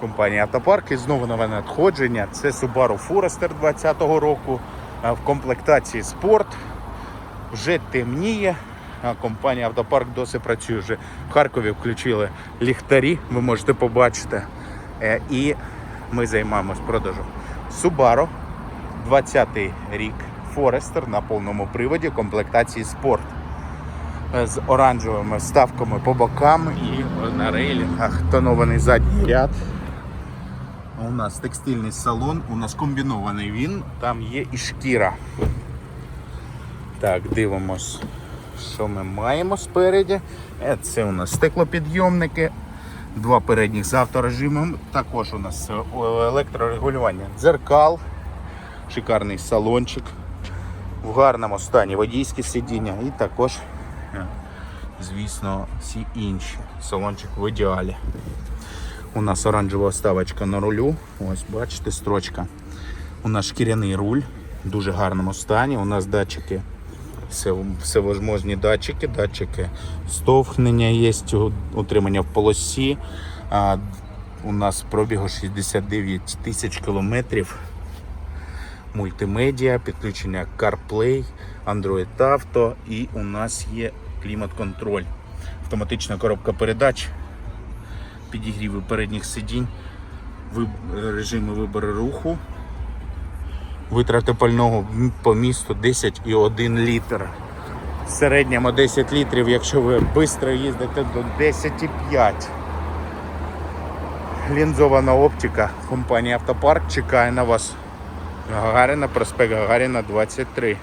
компанії Автопарк. І знову нове надходження. Це Subaru Forester 2020 року в комплектації спорт. Вже темніє. А компанія Автопарк досі працює. Вже в Харкові включили ліхтарі, ви можете побачити. Е, І ми займаємось продажем Subaru 20 рік Forester на повному приводі комплектації спорт Е, з оранжевими вставками по бокам і на рейлінгах тонований задній ряд. У нас текстильний салон, у нас комбінований він, там є і шкіра. Так, дивимось, що ми маємо спереді. Е, Це у нас стеклопідйомники, два передніх з авторежимом. Також у нас е, електрорегулювання дзеркал, шикарний салончик. В гарному стані водійське сидіння і також, е, звісно, всі інші. Салончик в ідеалі. У нас оранжева вставочка на рулю. Ось бачите, строчка. У нас шкіряний руль в дуже гарному стані. У нас датчики, все, всевозможні датчики, датчики стовхнення є, утримання в полосі. А, у нас пробігу 69 тисяч кілометрів. Мультимедіа, підключення CarPlay, Android Auto і у нас є клімат-контроль. Автоматична коробка передач, підігріви передніх сидінь, режими вибору руху, витрати пального по місту 10,1 літр. В середньому 10 літрів, якщо ви швидко їздите до 10,5. Лінзована оптика. Компанія Автопарк чекає на вас. Гагаріна, проспект Гагаріна 23.